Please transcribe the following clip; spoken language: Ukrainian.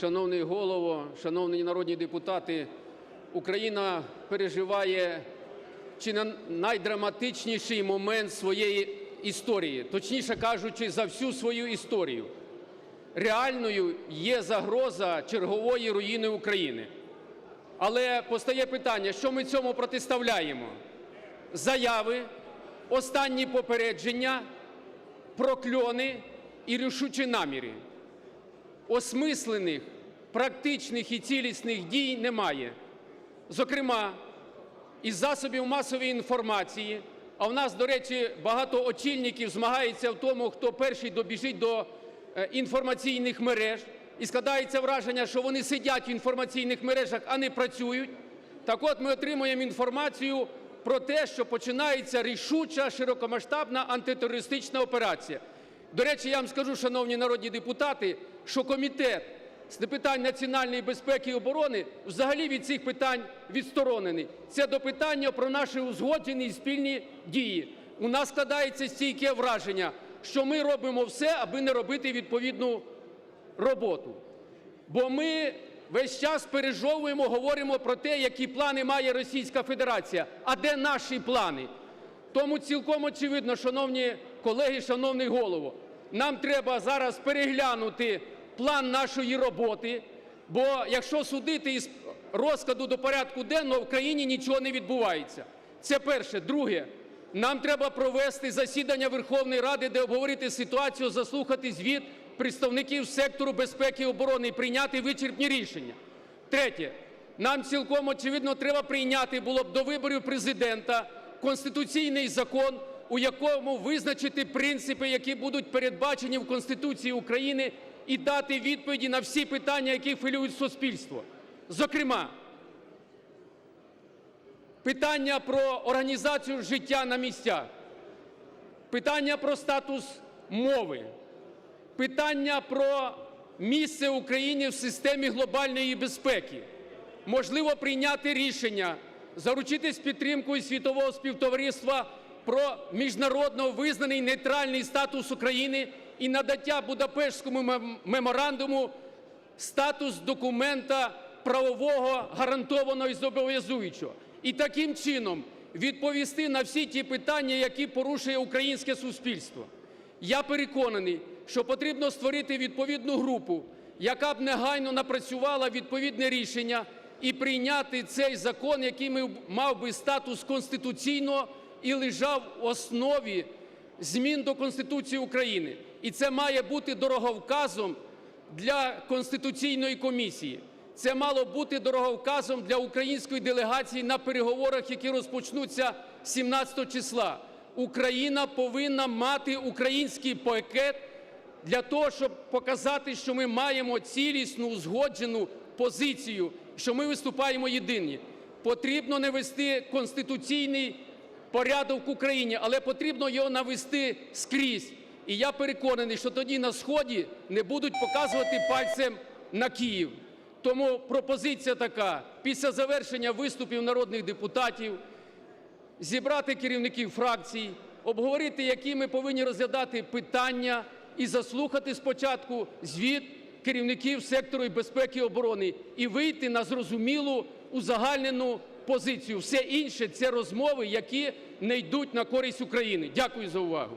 шановний голово, шановні народні депутати, Україна переживає чи не найдраматичніший момент своєї історії, точніше кажучи, за всю свою історію. Реальною є загроза чергової руїни України. Але постає питання, що ми цьому протиставляємо? Заяви, останні попередження, прокльони і рішучі наміри. Осмислених, практичних і цілісних дій немає. Зокрема, із засобів масової інформації, а в нас, до речі, багато очільників змагається в тому, хто перший добіжить до е, інформаційних мереж, і складається враження, що вони сидять в інформаційних мережах, а не працюють. Так от ми отримуємо інформацію про те, що починається рішуча широкомасштабна антитерористична операція. До речі, я вам скажу, шановні народні депутати, що комітет з питань національної безпеки і оборони взагалі від цих питань відсторонений. Це до питання про наші узгоджені і спільні дії. У нас складається стійке враження, що ми робимо все, аби не робити відповідну роботу. Бо ми весь час пережовуємо, говоримо про те, які плани має Російська Федерація. А де наші плани? Тому цілком очевидно, шановні колеги, шановний голово, нам треба зараз переглянути план нашої роботи, бо якщо судити із розкладу до порядку денного, в країні нічого не відбувається. Це перше. Друге. Нам треба провести засідання Верховної Ради, де обговорити ситуацію, заслухати звіт представників сектору безпеки і оборони і прийняти вичерпні рішення. Третє. Нам цілком очевидно треба прийняти було б до виборів Президента конституційний закон, у якому визначити принципи, які будуть передбачені в Конституції України, і дати відповіді на всі питання, які хвилюють суспільство. Зокрема, питання про організацію життя на місцях, питання про статус мови, питання про місце України в системі глобальної безпеки. Можливо прийняти рішення заручитись підтримкою світового співтовариства про міжнародно визнаний нейтральний статус України і надаття Будапештському меморандуму статус документа правового гарантованого і зобов'язуючого. І таким чином відповісти на всі ті питання, які порушує українське суспільство. Я переконаний, що потрібно створити відповідну групу, яка б негайно напрацювала відповідне рішення і прийняти цей закон, який мав би статус конституційного і лежав в основі змін до Конституції України. І це має бути дороговказом для Конституційної комісії. Це мало бути дороговказом для української делегації на переговорах, які розпочнуться 17 числа. Україна повинна мати український пакет для того, щоб показати, що ми маємо цілісну, узгоджену позицію, що ми виступаємо єдині. Потрібно не вести конституційний порядок в Україні, але потрібно його навести скрізь. І я переконаний, що тоді на Сході не будуть показувати пальцем на Київ. Тому пропозиція така: після завершення виступів народних депутатів зібрати керівників фракцій, обговорити, які ми повинні розглядати питання, і заслухати спочатку звіт керівників сектору і безпеки і оборони, і вийти на зрозумілу узагальнену позицію. Все інше – це розмови, які не йдуть на користь України. Дякую за увагу.